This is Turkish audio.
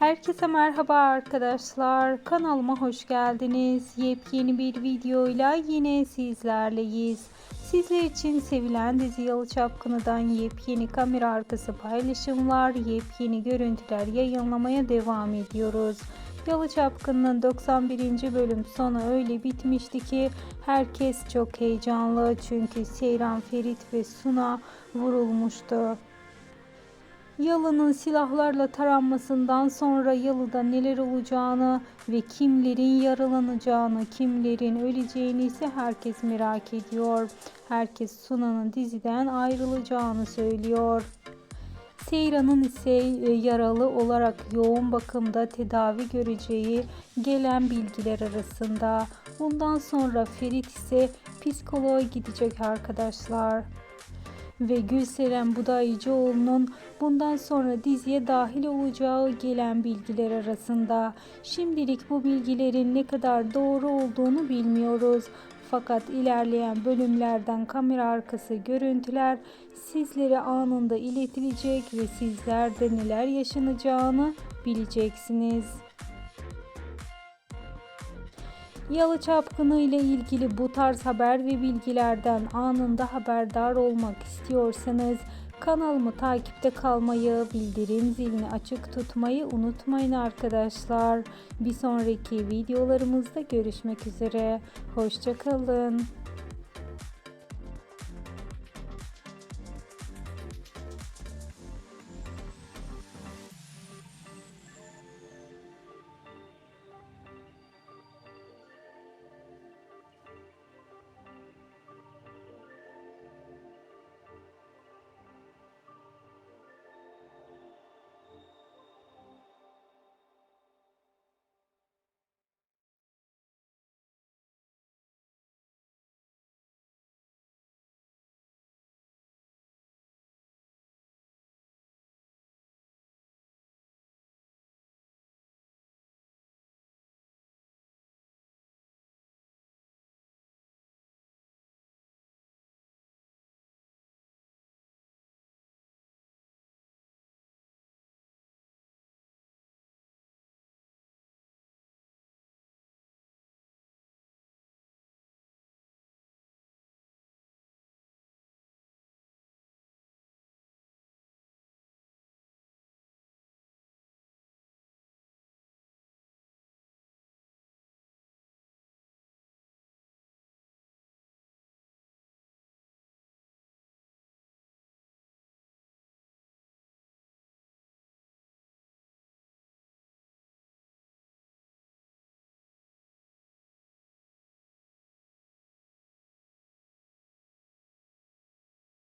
Herkese merhaba arkadaşlar. Kanalıma hoş geldiniz. Yepyeni bir videoyla yine sizlerleyiz. Sizler için sevilen dizi Yalı Çapkını'dan yepyeni kamera arkası paylaşımlar, yepyeni görüntüler yayınlamaya devam ediyoruz. Yalı Çapkını'nın 91. bölüm sonu öyle bitmişti ki herkes çok heyecanlı çünkü Seyran Ferit ve Suna vurulmuştu. Yalı'nın silahlarla taranmasından sonra Yalı'da neler olacağını ve kimlerin yaralanacağını, kimlerin öleceğini ise herkes merak ediyor. Herkes Suna'nın diziden ayrılacağını söylüyor. Seyran'ın ise e, yaralı olarak yoğun bakımda tedavi göreceği gelen bilgiler arasında. Bundan sonra Ferit ise psikoloğa gidecek arkadaşlar ve Gülseren Budayıcıoğlu'nun bundan sonra diziye dahil olacağı gelen bilgiler arasında. Şimdilik bu bilgilerin ne kadar doğru olduğunu bilmiyoruz. Fakat ilerleyen bölümlerden kamera arkası görüntüler sizlere anında iletilecek ve sizler de neler yaşanacağını bileceksiniz. Yalı Çapkını ile ilgili bu tarz haber ve bilgilerden anında haberdar olmak istiyorsanız kanalımı takipte kalmayı, bildirim zilini açık tutmayı unutmayın arkadaşlar. Bir sonraki videolarımızda görüşmek üzere. Hoşçakalın.